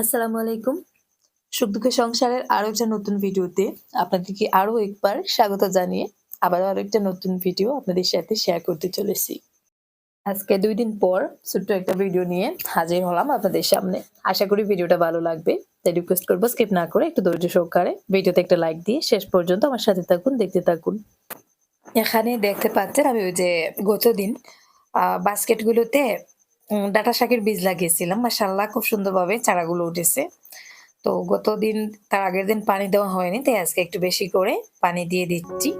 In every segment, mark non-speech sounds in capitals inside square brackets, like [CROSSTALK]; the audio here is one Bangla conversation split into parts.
আসসালামু আলাইকুম। সুখ দুঃখের সংসারের আরও একটা নতুন ভিডিওতে আপনাদেরকে আরও একবার স্বাগত জানিয়ে আবারও আরও একটা নতুন ভিডিও আপনাদের সাথে শেয়ার করতে চলেছি। আজকে দুই দিন পর ছোট্ট একটা ভিডিও নিয়ে হাজির হলাম আপনাদের সামনে। আশা করি ভিডিওটা ভালো লাগবে। তাই রিকোয়েস্ট করব স্কিপ না করে একটু ধৈর্য সহকারে ভিডিওতে একটা লাইক দিয়ে শেষ পর্যন্ত আমার সাথে থাকুন দেখতে থাকুন। এখানে দেখতে পাচ্ছেন আমি ওই যে গতদিন বাস্কেটগুলোতে উম, ডাঁটা শাকের বীজ লাগিয়েছিলাম। মাসাল্লাহ খুব সুন্দরভাবে চারাগুলো উঠেছে। তো গতদিন, তার আগের দিন পানি দেওয়া হয়নি, তাই আজকে একটু বেশি করে পানি দিয়ে দিচ্ছি।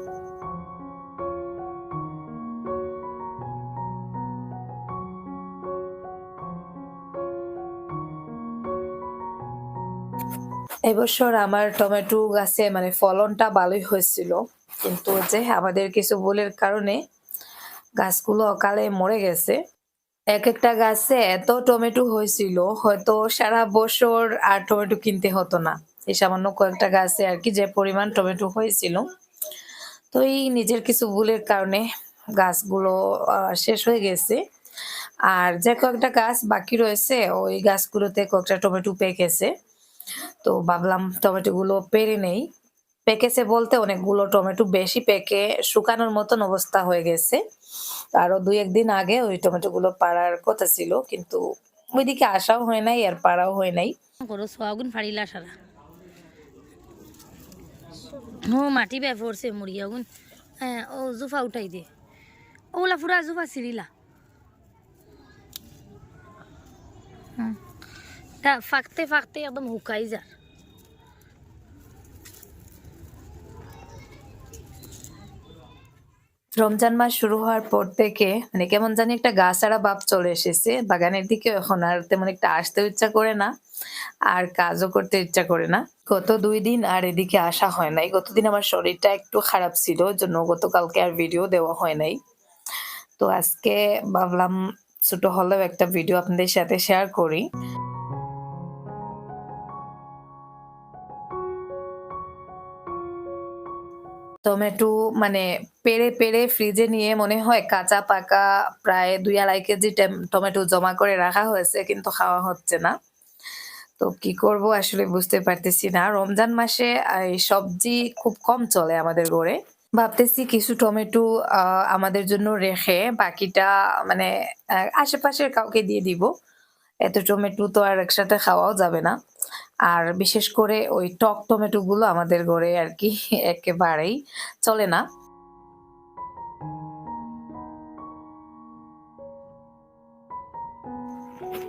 এবছর আমার টমেটো গাছে মানে ফলনটা ভালোই হয়েছিল। কিন্তু যে আমাদের কিছু ভুলের কারণে গাছগুলো অকালে মরে গেছে। এক একটা গাছে এত টমেটো হয়েছিল, হয়তো সারা বছর আর টমেটো কিনতে হতো না। এই সামান্য কয়েকটা গাছে আর কি যে পরিমাণ টমেটো হয়েছিল। তো এই নিজের কিছু ভুলের কারণে গাছগুলো শেষ হয়ে গেছে। আর যে কয়েকটা গাছ বাকি রয়েছে, ওই গাছগুলোতে কয়েকটা টমেটো পেকেছে তো ভাবলাম টমেটো গুলো পেরে নেই। পেকেছে বলতে অনেকগুলো টমেটো বেশি পেকে শুকানোর মতন অবস্থা হয়ে গেছে। আরও দুই একদিন আগে ওই টমেটো গুলো পাড়ার কথা ছিল, কিন্তু ওইদিকে আসাও হয় নাই, আর পাড়াও হয় নাই। সোয়াগুন ফাড়িলা সারা। ও মাটি বে পড়ছে মুড়ি আগুন হ্যাঁ ও জুফা উঠাই দে। ওগুলা পুরা জুফা সিরিলা। তা ফাঁকতে ফাঁকতে একদম হুকাই যা রমজান মাস শুরু হওয়ার পর থেকে মানে কেমন জানি একটা গাছাড়া বাপ চলে এসেছে। বাগানের দিকে এখন আর তেমন একটা আসতে ইচ্ছা করে না, আর কাজও করতে ইচ্ছা করে না। গত দুই দিন আর এদিকে আসা হয় নাই। গতদিন আমার শরীরটা একটু খারাপ ছিল, জন্য গতকালকে আর ভিডিও দেওয়া হয় নাই। তো আজকে ভাবলাম ছোট হলেও একটা ভিডিও আপনাদের সাথে শেয়ার করি। টমেটো মানে পেড়ে পেরে ফ্রিজে নিয়ে মনে হয় কাঁচা, পাকা, প্রায় দুই আড়াই কেজি টমেটো জমা করে রাখা হয়েছে, কিন্তু খাওয়া হচ্ছে না। তো কি করব আসলে বুঝতে পারতেছি না। রমজান মাসে সবজি খুব কম চলে আমাদের ঘরে। ভাবতেছি কিছু টমেটো আমাদের জন্য রেখে বাকিটা মানে আশেপাশের কাউকে দিয়ে দিব। এত টমেটো তো আর একসাথে খাওয়াও যাবে না। আর বিশেষ করে ওই টক টমেটো গুলো আমাদের ঘরে আর কি [LAUGHS] একেবারেই চলে না।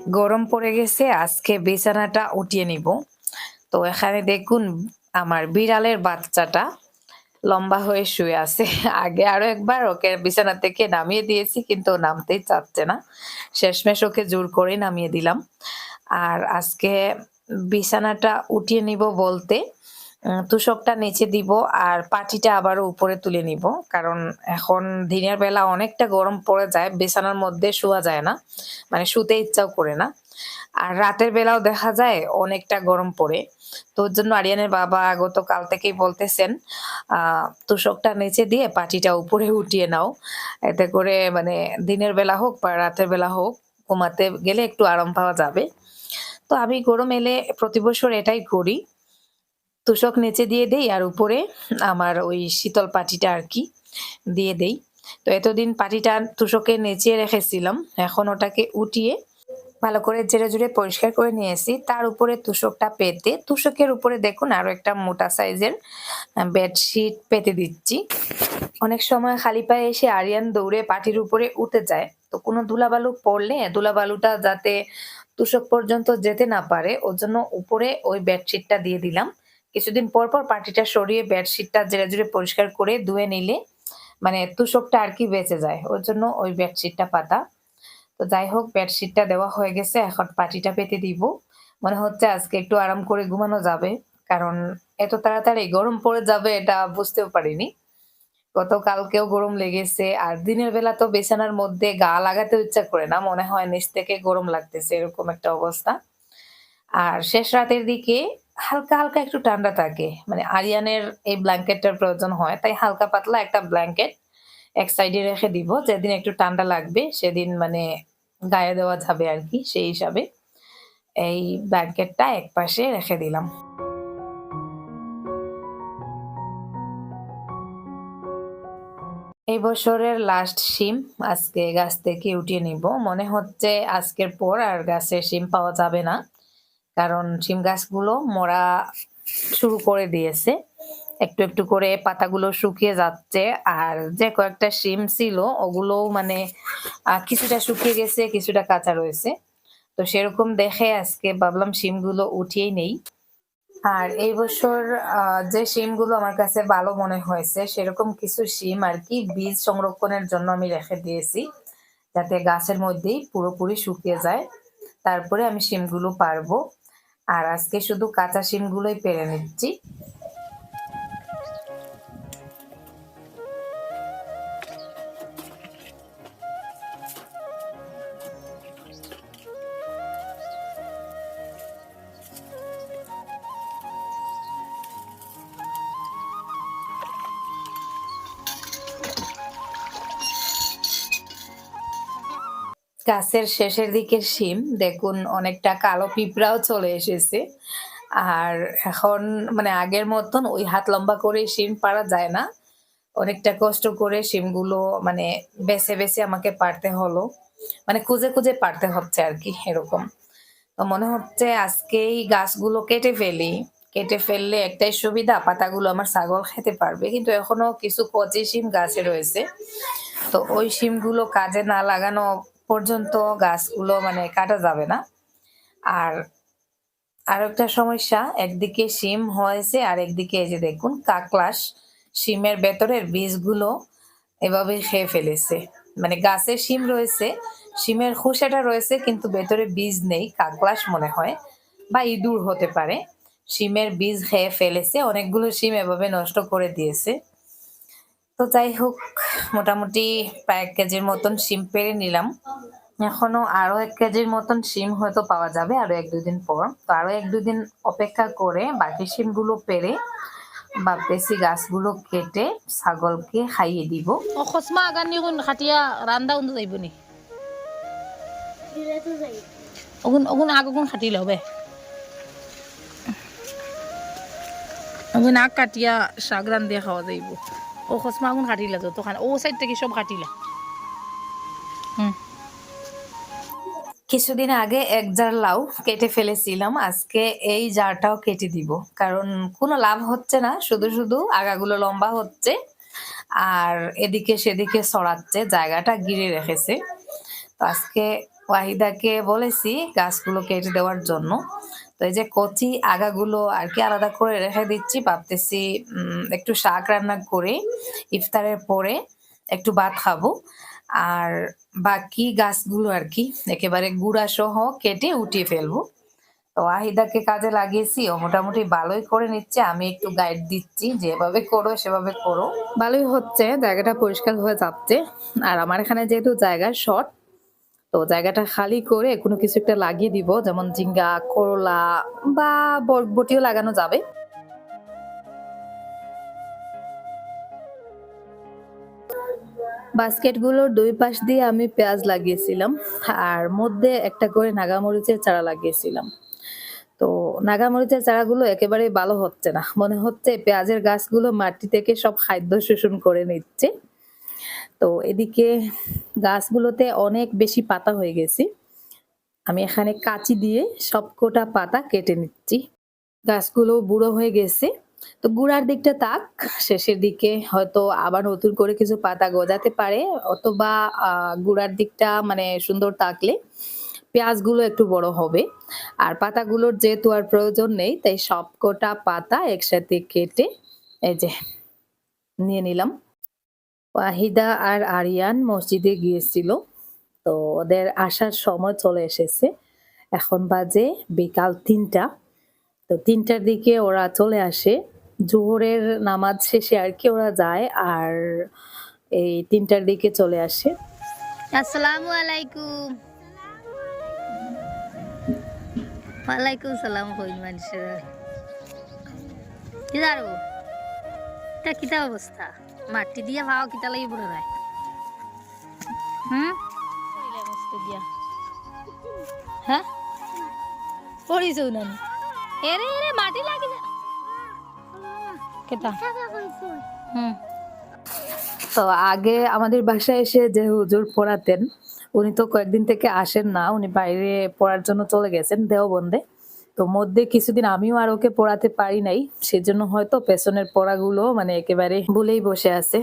গরম পড়ে গেছে, আজকে বিছানাটা উঠিয়ে নিব। তো এখানে দেখুন আমার বিড়ালের বাচ্চাটা লম্বা হয়ে শুয়ে আছে। [LAUGHS] আগে আরও একবার ওকে বিছানা থেকে নামিয়ে দিয়েছি, কিন্তু নামতেই চাচ্ছে না। শেষমেশ ওকে জোর করে নামিয়ে দিলাম। আর আজকে বিছানাটা উঠিয়ে নিব বলতে তুষকটা নিচে দিব আর পাটিটা আবারও উপরে তুলে নিব, কারণ এখন দিনের বেলা অনেকটা গরম পড়ে যায়, বিছানার মধ্যে শোয়া যায় না মানে শুতে ইচ্ছাও করে না। আর রাতের বেলাও দেখা যায় অনেকটা গরম পড়ে। তো ওর জন্য আরিয়ানের বাবা গতকাল থেকেই বলতেছেন, আহ, তুষকটা নিচে দিয়ে পাটিটা উপরে উঠিয়ে নাও। এতে করে মানে দিনের বেলা হোক বা রাতের বেলা হোক, ঘুমাতে গেলে একটু আরাম পাওয়া যাবে। তো আমি গরম এলে প্রতি বছর এটাই করি। তুষক নেচে দিয়ে দেই আর উপরে আমার ওই শীতল পাটিটা আর কি দিয়ে দেই। তো এতদিন পাটিটা তুষকে নিচে রেখেছিলাম, এখন ওটাকে উঠিয়ে ভালো করে জেরে জুড়ে পরিষ্কার করে নিয়েছি। তার উপরে তুষকটা পেতে, তুষকের উপরে দেখুন আরও একটা মোটা সাইজের বেডশিট পেতে দিচ্ছি। অনেক সময় খালি পায়ে এসে আরিয়ান দৌড়ে পাটির উপরে উঠে যায়। তো কোনো ধুলাবালু পড়লে ধুলাবালুটা যাতে তুষক পর্যন্ত যেতে না পারে, ওর জন্য উপরে ওই বেডশিটটা দিয়ে দিলাম। কিছুদিন পর পর পাটিটা সরিয়ে বেডশিটটা জেরে জুড়ে পরিষ্কার করে ধুয়ে নিলে মানে তুষকটা আর কি বেঁচে যায়। ওর জন্য ওই বেডশিটটা পাতা। তো যাই হোক বেডশিটটা দেওয়া হয়ে গেছে। এখন পাটিটা পেতে দিব। মনে হচ্ছে আজকে একটু আরাম করে ঘুমানো যাবে। কারণ এত তাড়াতাড়ি গরম পড়ে যাবে এটা বুঝতেও পারিনি। গতকালকেও গরম লেগেছে। আর দিনের বেলা তো বিছানার মধ্যে গা লাগাতে ইচ্ছা করে না। মনে হয় নিচ থেকে গরম লাগতেছে, এরকম একটা অবস্থা। আর শেষ রাতের দিকে হালকা হালকা একটু ঠান্ডা থাকে। মানে আরিয়ানের এই ব্ল্যাঙ্কেটটার প্রয়োজন হয়, তাই হালকা পাতলা একটা ব্ল্যাঙ্কেট এক সাইডে রেখে দিব। যেদিন একটু ঠান্ডা লাগবে, সেদিন মানে গায়ে দেওয়া যাবে আর কি, সেই হিসাবে এই ব্ল্যাঙ্কেটটা এক পাশে রেখে দিলাম। এই বছরের লাস্ট শিম আজকে গাছ থেকে উঠিয়ে নিব। মনে হচ্ছে আজকের পর আর গাছের শিম পাওয়া যাবে না। কারণ শিম গাছগুলো মরা শুরু করে দিয়েছে। একটু একটু করে পাতাগুলো শুকিয়ে যাচ্ছে আর যে কয়েকটা শিম ছিল ওগুলো মানে কিছুটা শুকিয়ে গেছে, কিছুটা কাঁচা রয়েছে। তো সেরকম দেখে আজকে ভাবলাম শিমগুলো উঠিয়েই নেই। আর এই বছর যে শিমগুলো আমার কাছে ভালো মনে হয়েছে, সেরকম কিছু শিম আর কি বীজ সংরক্ষণের জন্য আমি রেখে দিয়েছি। যাতে গাছের মধ্যেই পুরোপুরি শুকিয়ে যায়। তারপরে আমি শিমগুলো পারব আর আজকে শুধু কাঁচা শিমগুলোই পেরে নিচ্ছি। গাছের শেষের দিকের শিম, দেখুন অনেকটা কালো পিঁপড়াও চলে এসেছে। আর এখন মানে আগের মতন ওই হাত লম্বা করে শিম পারা যায় না। অনেকটা কষ্ট করে শিমগুলো মানে বেছে বেছে আমাকে পারতে হলো। মানে খুঁজে খুঁজে পারতে হচ্ছে আর কি এরকম। তো মনে হচ্ছে আজকেই গাছগুলো কেটে ফেলি। কেটে ফেললে একটাই সুবিধা, পাতাগুলো আমার ছাগল খেতে পারবে। কিন্তু এখনও কিছু কচি শিম গাছে রয়েছে। তো ওই শিমগুলো কাজে না লাগানো পর্যন্ত গাছগুলো মানে কাটা যাবে না। আর আর একটা সমস্যা, একদিকে শিম হয়েছে আর একদিকে এই যে দেখুন কাকলাস, শিমের ভেতরের বীজগুলো এভাবে খেয়ে ফেলেছে। মানে গাছে শিম রয়েছে, শিমের খোসাটা রয়েছে, কিন্তু ভেতরে বীজ নেই, কাকলাস মনে হয়, বা ইঁদুর হতে পারে। শিমের বীজ খেয়ে ফেলেছে, অনেকগুলো শিম এভাবে নষ্ট করে দিয়েছে। তো যাই হোক, মোটামুটি প্রায় এক কেজির মতন শিম পেরে নিলাম। এখনও আরও এক কেজির মতন শিম হয়তো পাওয়া যাবে আরও এক দুদিন পর। তো আরও এক দুদিন অপেক্ষা করে বাকি শিমগুলো পেরে ভাবতেছি গাছগুলো কেটে ছাগলকে খাইয়ে দিব। ও খসমা আগান কোন খাটিয়া রান্দা উন্দু যাইব নি? ওগুন ওগুন আগ ওগুন খাটি লবে ওগুন আগ কাটিয়া শাক রান্ধিয়া খাওয়া যাইব। ও খসমা আগুন খাটিলা যত খান ও সাইড থেকে সব খাটিলা হুম। কিছুদিন আগে এক জার লাউ কেটে ফেলেছিলাম, আজকে এই জারটাও কেটে দিব। কারণ কোনো লাভ হচ্ছে না, শুধু শুধু আগাগুলো লম্বা হচ্ছে, আর এদিকে সেদিকে ছড়াচ্ছে, জায়গাটা গিরে রেখেছে। তো আজকে ওয়াহিদাকে বলেছি গাছগুলো কেটে দেওয়ার জন্য। তো এই যে কচি আগাগুলো আর কি আলাদা করে রেখে দিচ্ছি, ভাবতেছি একটু শাক রান্না করে, ইফতারের পরে একটু ভাত খাব। আর বাকি গাছগুলো আর কি একেবারে গুড়া সহ কেটে উঠিয়ে ফেলব। তো আহিদাকে কাজে লাগিয়েছি, ও মোটামুটি ভালোই করে নিচ্ছে, আমি একটু গাইড দিচ্ছি, যেভাবে করো, সেভাবে করো। ভালোই হচ্ছে, জায়গাটা পরিষ্কার হয়ে যাচ্ছে। আর আমার এখানে যেহেতু জায়গা শর্ট তো জায়গাটা খালি করে কোনো কিছু একটা লাগিয়ে দিব, যেমন ঝিঙ্গা, করলা বা বরবটিও লাগানো যাবে। বাস্কেটগুলোর দুই পাশ দিয়ে আমি পেঁয়াজ লাগিয়েছিলাম আর মধ্যে একটা করে নাগামরিচের চারা লাগিয়েছিলাম। তো নাগামরিচের চারাগুলো একেবারে ভালো হচ্ছে না। মনে হচ্ছে পেঁয়াজের গাছগুলো মাটি থেকে সব খাদ্য শোষণ করে নিচ্ছে। তো এদিকে গাছগুলোতে অনেক বেশি পাতা হয়ে গেছে। আমি এখানে কাঁচি দিয়ে সবকটা পাতা কেটে নিচ্ছি। গাছগুলো বুড়ো হয়ে গেছে। তো গুড়ার দিকটা তাক, শেষের দিকে হয়তো আবার নতুন করে কিছু পাতা গজাতে পারে অথবা গুড়ার দিকটা মানে সুন্দর থাকলে পেঁয়াজগুলো একটু বড় হবে। আর পাতাগুলোর যেহেতু আর প্রয়োজন নেই, তাই সবকটা পাতা একসাথে কেটে এই যে নিয়ে নিলাম। ওয়াহিদা আর আরিয়ান মসজিদে গিয়েছিল। তো ওদের আসার সময় চলে এসেছে। এখন বাজে বিকাল তিনটা। তো তিনটার দিকে ওরা চলে আসে। জোহরের নামাজ শেষে আর কি ওরা যায় আর এই তিনটার দিকে চলে আসে। আসসালামু আলাইকুম। ওয়ালাইকুম সালাম মানুষের? কি কিতা অবস্থা? মাটি দিয়া ভাও কিতা লাগি বড় রায়? হুম? কইলে মস্ত দিয়া। হ্যাঁ? পড়িছো নানি? এরে এরে মাটি লাগি যা কেতা হুম। তো আগে আমাদের বাসায় এসে যে হুজুর পড়াতেন উনি তো কয়েকদিন থেকে আসেন না উনি বাইরে পড়ার জন্য চলে গেছেন দেওবন্দে। তো মধ্যে কিছুদিন আমিও আর ওকে পড়াতে পারি নাই, সেজন্য হয়তো পেছনের পড়াগুলো মানে একেবারে ভুলেই বসে আছে।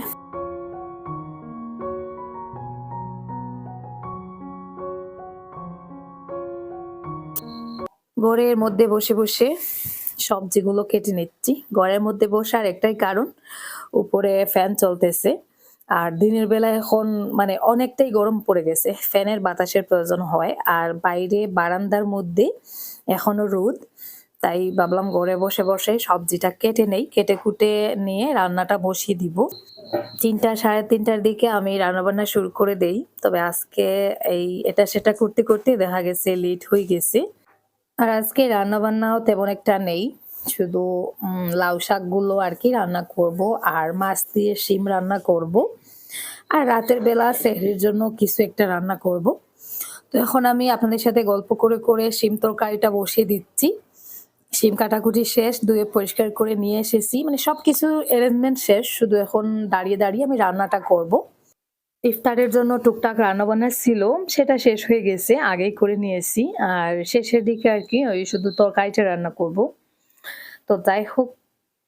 ঘরের মধ্যে বসে বসে সবজিগুলো কেটে নিচ্ছি। ঘরের মধ্যে বসার একটাই কারণ, উপরে ফ্যান চলতেছে। আর দিনের বেলা এখন মানে অনেকটাই গরম পড়ে গেছে, ফ্যানের বাতাসের প্রয়োজন হয়, আর বাইরে বারান্দার মধ্যে এখনও রোদ, তাই ভাবলাম ঘরে বসে বসে সবজিটা কেটে নেই, কেটে কুটে নিয়ে রান্নাটা বসিয়ে দিব। তিনটা, সাড়ে তিনটার দিকে আমি রান্নাবান্না শুরু করে দেই, তবে আজকে এই এটা সেটা করতে করতে দেখা গেছে লেট হয়ে গেছে। আর আজকে রান্না বান্নাও তেমন একটা নেই শুধু লাউ শাকগুলো আর কি রান্না করব আর মাছ দিয়ে শিম রান্না করব। আর রাতের বেলা সেহরির জন্য কিছু একটা রান্না করব। তো এখন আমি আপনাদের সাথে গল্প করে করে শিম তরকারিটা বসিয়ে দিচ্ছি। শিম কাটাকুটি শেষ, ধুয়ে পরিষ্কার করে নিয়ে এসেছি। মানে সবকিছু অ্যারেঞ্জমেন্ট শেষ, শুধু এখন দাঁড়িয়ে দাঁড়িয়ে আমি রান্নাটা করব। ইফতারের জন্য টুকটাক রান্নাবান্না ছিল, সেটা শেষ হয়ে গেছে, আগেই করে নিয়েছি। আর শেষের দিকে আর কি ওই শুধু তরকারিটা রান্না করব। তো যাই হোক,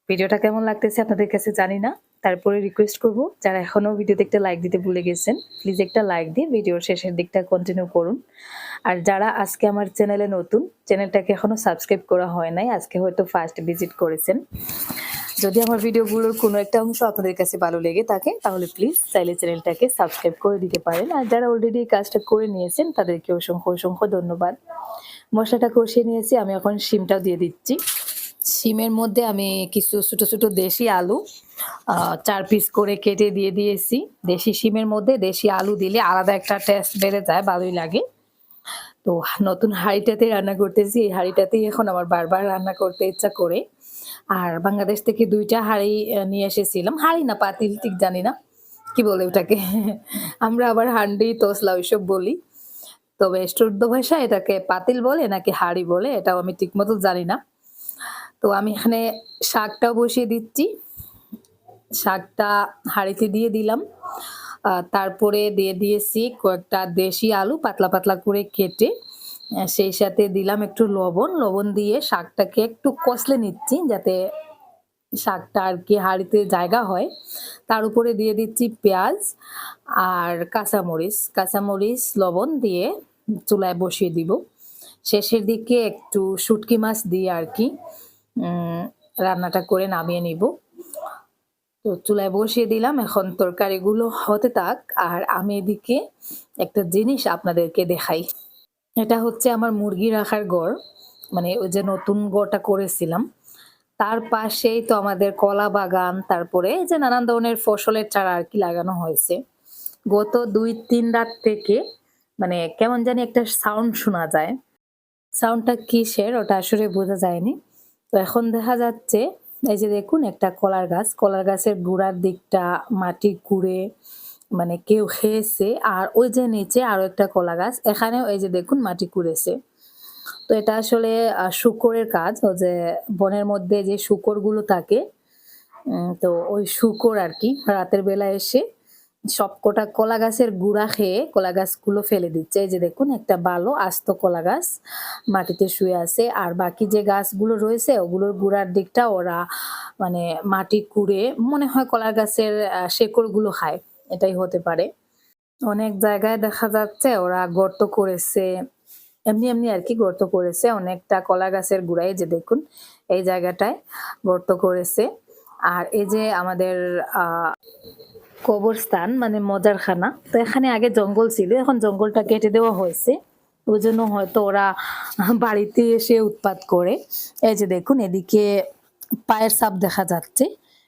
ভিডিওটা কেমন লাগতেছে আপনাদের কাছে জানি না। তারপরে রিকোয়েস্ট করব, যারা এখনও ভিডিওতে একটা লাইক দিতে ভুলে গেছেন প্লিজ একটা লাইক দিয়ে ভিডিওর শেষের দিকটা কন্টিনিউ করুন। আর যারা আজকে আমার চ্যানেলে নতুন চ্যানেলটাকে এখনও সাবস্ক্রাইব করা হয় নাই, আজকে হয়তো ফার্স্ট ভিজিট করেছেন। যদি আমার ভিডিওগুলোর কোনো একটা অংশ আপনাদের কাছে ভালো লেগে থাকে, তাহলে প্লিজ চাইলে চ্যানেলটাকে সাবস্ক্রাইব করে দিতে পারেন। আর যারা অলরেডি এই কাজটা করে নিয়েছেন, তাদেরকে অসংখ্য অসংখ্য ধন্যবাদ। মশলাটা কষিয়ে নিয়েছি, আমি এখন শিমটাও দিয়ে দিচ্ছি। শিমের মধ্যে আমি কিছু ছোট ছোট দেশি আলু চার পিস করে কেটে দিয়ে দিয়েছি। দেশি শিমের মধ্যে দেশি আলু দিলে আলাদা একটা টেস্ট বেড়ে যায়, ভালোই লাগে। তো নতুন হাঁড়িটাতে রান্না করতেছি, এই হাঁড়িটাতেই এখন আমার বারবার রান্না করতে ইচ্ছা করে। আর বাংলাদেশ থেকে দুইটা হাঁড়ি নিয়ে এসেছিলাম। হাঁড়ি না, পাতিল ঠিক জানি না। কি বলে ওটাকে? আমরা আবার হান্ডি, তোসলা ওইসব বলি। তবে স্টুর্দ ভাষা এটাকে পাতিল বলে নাকি হাঁড়ি বলে, এটাও আমি ঠিক মতো জানি না। তো আমি এখানে শাকটাও বসিয়ে দিচ্ছি। শাকটা হাঁড়িতে দিয়ে দিলাম। তারপরে দিয়ে দিয়েছি কয়েকটা দেশি আলু পাতলা পাতলা করে কেটে। সেই সাথে দিলাম একটু লবণ। লবণ দিয়ে শাকটাকে একটু কষলে নিচ্ছি যাতে শাকটা আর কি হাঁড়িতে জায়গা হয়। তার উপরে দিয়ে দিচ্ছি পেঁয়াজ আর কাঁচামরিচ। কাঁচামরিচ, লবণ দিয়ে চুলায় বসিয়ে দিব। শেষের দিকে একটু শুটকি মাছ দিয়ে আর কি রান্নাটা করে নামিয়ে নিব। তো চুলায় বসিয়ে দিলাম। এখন তরকারিগুলো হতে থাক। আর আমি এদিকে একটা জিনিস আপনাদেরকে দেখাই। এটা হচ্ছে আমার মুরগি রাখার গড় মানে ওই যে নতুন ঘরটা করেছিলাম। তার পাশেই তো আমাদের কলা বাগান। তারপরে যে নানান ধরনের ফসলের চারা আর কি লাগানো হয়েছে। গত দুই, তিন রাত থেকে মানে কেমন জানি একটা সাউন্ড শোনা যায়। সাউন্ডটা কিসের? ওটা আসলে বোঝা যায়নি। তো এখন দেখা যাচ্ছে, এই যে দেখুন একটা কলার গাছ, কলার গাছের গোড়ার দিকটা মাটি কুড়ে মানে কেউ খেয়েছে, আর ওই যে নিচে আরও একটা কলা গাছ, এখানেও এই যে দেখুন মাটি কুড়েছে। তো এটা আসলে শুকরের কাজ, ও যে বনের মধ্যে যে শুকরগুলো থাকে তো ওই শুকর আর কি, রাতের বেলা এসে সবকটা কলা গাছের গুঁড়া খেয়ে কলা গাছগুলো ফেলে দিচ্ছে। এই যে দেখুন, একটা ভালো আস্ত কলা গাছ মাটিতে শুয়ে আছে। আর বাকি যে গাছগুলো রয়েছে, ওগুলোর গুঁড়ার দিকটা ওরা মানে মাটি কুড়ে মনে হয় কলা গাছের শেকড়গুলো খায়। এটাই হতে পারে। অনেক জায়গায় দেখা যাচ্ছে ওরা গর্ত করেছে। এমনি এমনি আর কি গর্ত করেছে। অনেকটা কলা গাছের গুড়াই যে দেখুন, এই জায়গাটায় গর্ত করেছে। আর এই যে আমাদের কবরস্থান মানে মজারখানা। তো এখানে আগে জঙ্গল ছিল, এখন জঙ্গলটা কেটে দেওয়া হয়েছে। ওই জন্য হয়তো ওরা বাড়িতে এসে উৎপাত করে। এই যে দেখুন, এদিকে পায়ের সাপ দেখা যাচ্ছে।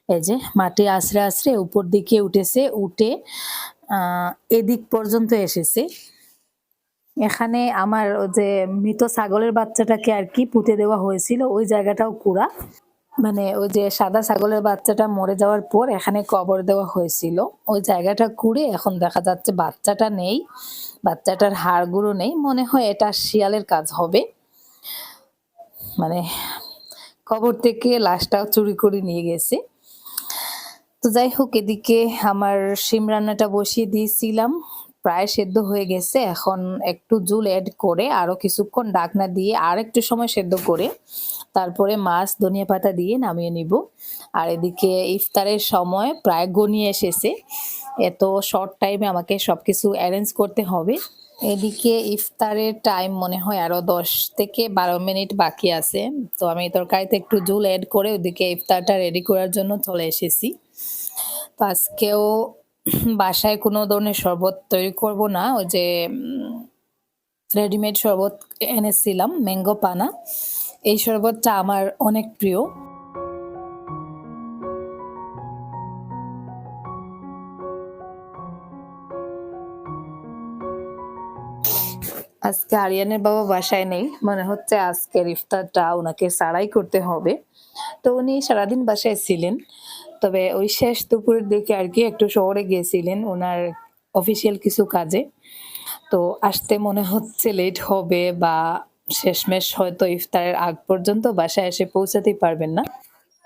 এই যে মাটি আশ্রে আশ্রে উপর দিকে উঠেছে, উঠে এদিক পর্যন্ত এসেছে। এখানে আমার যে মৃত ছাগলের বাচ্চাটাকে আর কি পুঁতে দেওয়া হয়েছিল, ওই জায়গাটাও কুড়া। মানে ওই যে সাদা ছাগলের বাচ্চাটা মরে যাওয়ার পর এখানে কবর দেওয়া হয়েছিল। ওই জায়গাটা কুড়ে এখন দেখা যাচ্ছে বাচ্চাটা নেই, বাচ্চাটার হাড়গুলো নেই। মনে হয় এটা শিয়ালের কাজ হবে। মানে কবর থেকে লাশটা চুরি করে নিয়ে গেছে। তো যাই হোক, এদিকে আমার শিম রান্নাটা বসিয়ে দিয়েছিলাম। প্রায় সেদ্ধ হয়ে গেছে। এখন একটু জুল অ্যাড করে আরও কিছুক্ষণ ডাকনা দিয়ে আর একটু সময় সেদ্ধ করে তারপরে মাছ, ধনিয়া পাতা দিয়ে নামিয়ে নিব। আর এদিকে ইফতারের সময় প্রায় গনিয়ে এসেছে। এত শর্ট টাইমে আমাকে সবকিছু অ্যারেঞ্জ করতে হবে। এদিকে ইফতারের টাইম মনে হয় আরও দশ থেকে বারো মিনিট বাকি আছে। তো আমি তরকারিতে একটু জুল অ্যাড করে ওদিকে ইফতারটা রেডি করার জন্য চলে এসেছি। তো আজকেও বাসায় কোনো ধরনের শরবত তৈরি করব না, ওই যে রেডিমেড শরবত এনেছিলাম ম্যাঙ্গো পানা। এই শরবতটা আমার অনেক প্রিয়। আজকে আরিয়ানের বাবা বাসায় নেই, মনে হচ্ছে আজকের ইফতারটা ওনাকে সারাই করতে হবে। তো উনি সারাদিন বাসায় ছিলেন। তবে ওই শেষ দুপুরের দিকে আর কি একটু শহরে গিয়েছিলেন ওনার অফিসিয়াল কিছু কাজে। তো আসতে মনে হচ্ছে লেট হবে বা শেষমেশ হয়তো ইফতারের আগ পর্যন্ত বাসায় এসে পৌঁছাতেই পারবেন না।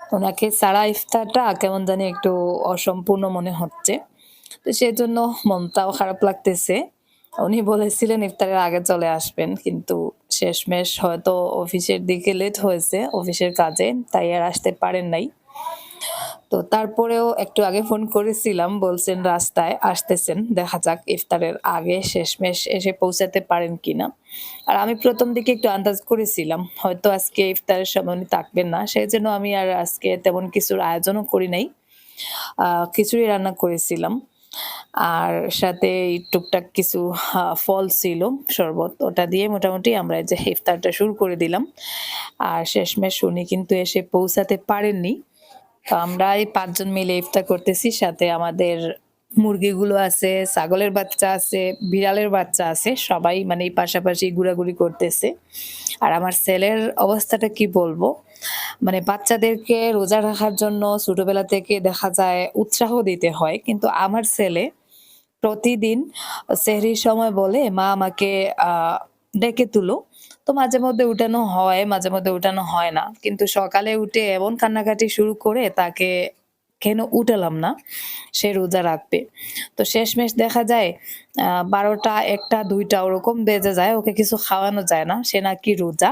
ওনাকে সারা ইফতারটা কেমন জানি একটু অসম্পূর্ণ মনে হচ্ছে। তো সেই জন্য মনটাও খারাপ লাগতেছে। উনি বলেছিলেন ইফতারের আগে চলে আসবেন, কিন্তু শেষমেশ হয়তো অফিসের দিকে লেট হয়েছে, অফিসের কাজে, তাই আর আসতে পারেন নাই। তো তারপরেও একটু আগে ফোন করেছিলাম, বলছেন রাস্তায় আসতেছেন, দেখা যাক ইফতারের আগে শেষমেশ এসে পৌঁছাতে পারেন কিনা। আর আমি প্রথম দিকে একটু আন্দাজ করেছিলাম, হয়তো আজকে ইফতারের সময় উনি থাকবেন না সেই জন্য আমি আর আজকে তেমন কিছুর আয়োজনও করি নাই। খিচুড়ি রান্না করেছিলাম, আর সাথে টুকটাক কিছু ফল ছিল, শরবত, ওটা দিয়ে মোটামুটি আমরা যে ইফতারটা শুরু করে দিলাম। আর শেষমেশ উনি কিন্তু এসে পৌঁছাতে পারেননি। তো পাঁচজন মিলে ইফতার করতেছি, সাথে আমাদের মুরগিগুলো আছে, ছাগলের বাচ্চা আছে, বিড়ালের বাচ্চা আছে, সবাই মানে এই পাশাপাশি ঘোরাঘুরি করতেছে। আর আমার ছেলের অবস্থাটা কি বলব? মানে বাচ্চাদেরকে রোজা রাখার জন্য ছোটবেলা থেকে দেখা যায় উৎসাহ দিতে হয়, কিন্তু আমার ছেলে প্রতিদিন সেহরির সময় বলে, মা, আমাকে, আহ ডেকে তুলো। তো মাঝে মধ্যে উঠানো হয়, মাঝে মধ্যে উঠানো হয় না। কিন্তু সকালে উঠে এমন কান্নাকাটি শুরু করে তাকে কেন উঠালাম না, সে রোজা রাখবে। তো শেষমেশ দেখা যায় বারোটা, একটা, দুইটা ওরকম বেজে যায়, ওকে কিছু খাওয়ানো যায় না, সে নাকি রোজা।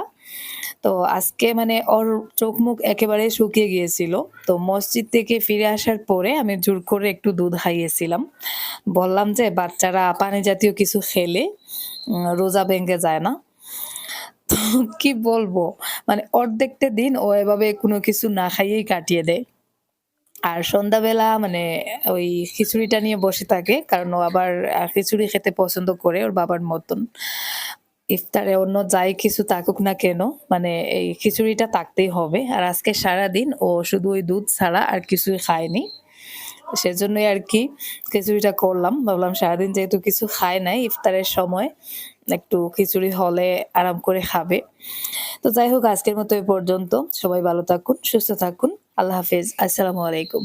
তো আজকে মানে ওর চোখ মুখ একেবারে শুকিয়ে গিয়েছিল। তো মসজিদ থেকে ফিরে আসার পরে আমি জোর করে একটু দুধ খাইয়েছিলাম। বললাম যে, বাচ্চারা পানি জাতীয় কিছু খেলে রোজা ভেঙে যায় না। তো কি বলব? মানে অর্ধেকটা দিন ও এভাবে কোনো কিছু না খাইয়েই কাটিয়ে দেয়। আর সন্ধ্যাবেলা মানে ওই খিচুড়িটা নিয়ে বসে থাকে, কারণ ও আবার খিচুড়ি খেতে পছন্দ করে ওর বাবার মতন। ইফতারে অন্য যাই কিছু থাকুক না কেন মানে এই খিচুড়িটা থাকতেই হবে। আর আজকে সারা দিন ও শুধু ওই দুধ ছাড়া আর কিছুই খায়নি। সেজন্যই আর কি খিচুড়িটা করলাম। ভাবলাম সারাদিন যেহেতু কিছু খায় নাই, ইফতারের সময় একটু খিচুড়ি হলে আরাম করে খাবে। তো যাই হোক, আজকের মতো এ পর্যন্ত। সবাই ভালো থাকুন, সুস্থ থাকুন। আল্লাহ হাফিজ। আসসালামু আলাইকুম।